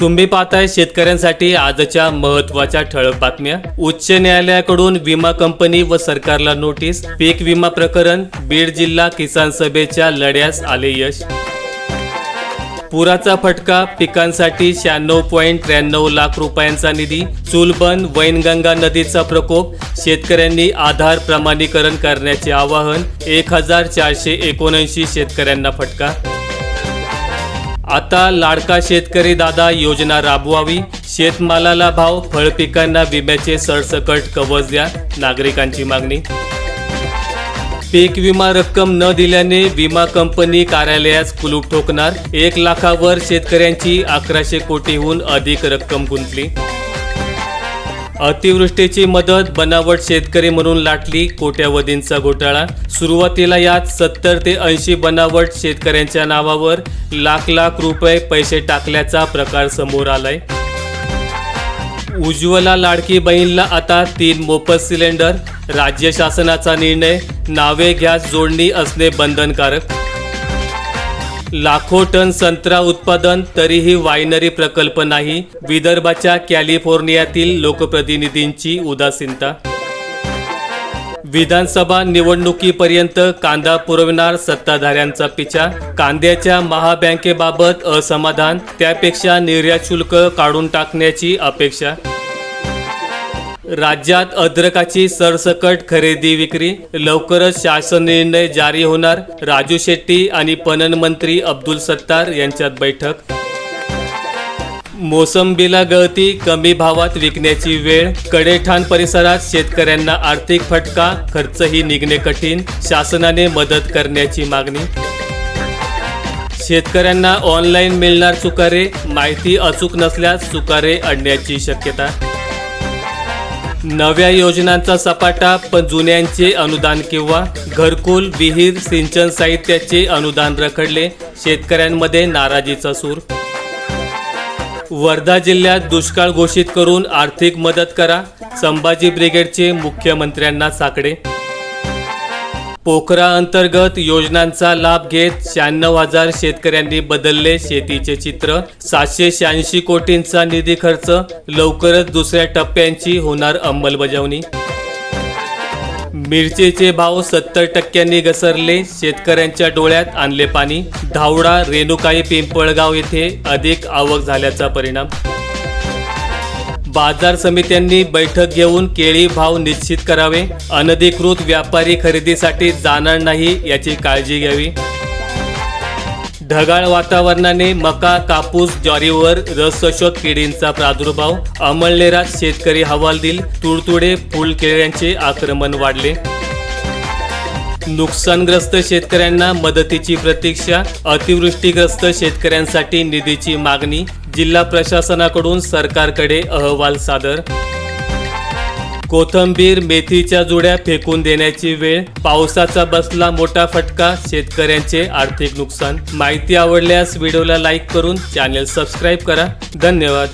तुम्ही पाहताय शेतकऱ्यांसाठी आजच्या महत्त्वाच्या ठळक बातम्या. उच्च न्यायालयाकडून विमा कंपनी व सरकारला नोटीस पीक विमा प्रकरण बीड जिल्हा किसान सभेच्या लढ्यास आले यश. पुराचा फटका पिकांसाठी शहाण्णव पॉईंट त्र्याण्णव लाख रुपयांचा निधी चुलबन वैनगंगा नदीचा प्रकोप शेतकऱ्यांनी आधार प्रमाणीकरण करण्याचे आवाहन एक हजार चारशे एकोणऐंशी शेतकऱ्यांना फटका. आता लाडका शेतकरी दादा योजना राबवावी. शेतमालाला भाव फळपिकांना विम्याचे सरसकट कवच द्या नागरिकांची मागणी. पीक विमा रक्कम न दिल्याने विमा कंपनी कार्यालयास कुलूप ठोकणार. एक लाखावर शेतकऱ्यांची अकराशे कोटीहून अधिक रक्कम गुंतली. अतिवृष्टीची मदत बनावट शेतकरी म्हणून लाटली कोट्यावधींचा घोटाळा. सुरुवातीला यात सत्तर ते ऐंशी बनावट शेतकऱ्यांच्या नावावर लाख लाख रुपये पैसे टाकल्याचा प्रकार समोर आलाय. उज्ज्वला लाडकी बहीणला आता तीन मोफत सिलेंडर. राज्य शासनाचा निर्णय नावे गॅस जोडणी असणे बंधनकारक. लाखो टन संत्रा उत्पादन तरीही वायनरी प्रकल्प नाही. विदर्भाच्या कॅलिफोर्नियातील लोकप्रतिनिधींची उदासीनता. विधानसभा निवडणुकीपर्यंत कांदा पुरविणार सत्ताधाऱ्यांचा पिछा. कांद्याच्या महाबँकेबाबत असमाधान त्यापेक्षा निर्यात शुल्क काढून टाकण्याची अपेक्षा. राज्यात अद्रकाची सरसकट खरेदी विक्री. लवकरच शासन निर्णय जारी होणार. राजू शेट्टी आणि पणन मंत्री अब्दुल सत्तार यांच्यात बैठक. मोसंबीला गळती कमी भावात विकण्याची वेळ. कडेठाण परिसरात शेतकऱ्यांना आर्थिक फटका खर्चही निघणे कठीण. शासनाने मदत करण्याची मागणी. शेतकऱ्यांना ऑनलाईन मिळणार चुकारे. माहिती अचूक नसल्यास चुकारे आणण्याची शक्यता. नव्या योजनांचा सपाटा पण जुन्यांचे अनुदान किंवा घरकुल विहीर सिंचन साहित्याचे अनुदान रखडले. शेतकऱ्यांमध्ये नाराजीचा सूर. वर्धा जिल्ह्यात दुष्काळ घोषित करून आर्थिक मदत करा. संभाजी ब्रिगेडचे मुख्यमंत्र्यांना साकडे. पोखरा अंतर्गत योजनांचा लाभ घेत शहाण्णव हजार शेतकऱ्यांनी बदलले शेतीचे चित्र. सातशे शहाऐंशी कोटींचा निधी खर्च. लवकरच दुसऱ्या टप्प्यांची होणार अंमलबजावणी. मिरचीचे भाव सत्तर टक्क्यांनी घसरले. शेतकऱ्यांच्या डोळ्यात आणले पाणी. धावडा रेणुकाई पिंपळगाव येथे अधिक आवक झाल्याचा परिणाम. बाजार समित्यांनी बैठक घेऊन केळी भाव निश्चित करावे अनधिकृत व्यापारी खरेदीसाठी जाणार नाही याची काळजी घ्यावी. ढगाळ वातावरणाने मका कापूस ज्वारीवर रसशोध किडींचा प्रादुर्भाव अमळनेरात शेतकरी हवालदिल तुडतुडे फुलकेळ्यांचे आक्रमण वाढले. नुकसानग्रस्त शेतकऱ्यांना मदतीची प्रतीक्षा अतिवृष्टीग्रस्त शेतकऱ्यांसाठी निधीची मागणी जिल्हा प्रशासनाकडून सरकारकडे अहवाल सादर. कोथंबीर मेथीच्या जुड्या फेकून देण्याची वेळ पावसाचा बसला मोठा फटका शेतकऱ्यांचे आर्थिक नुकसान. माहिती आवडल्यास व्हिडिओला लाईक करून चॅनेल सबस्क्राईब करा. धन्यवाद.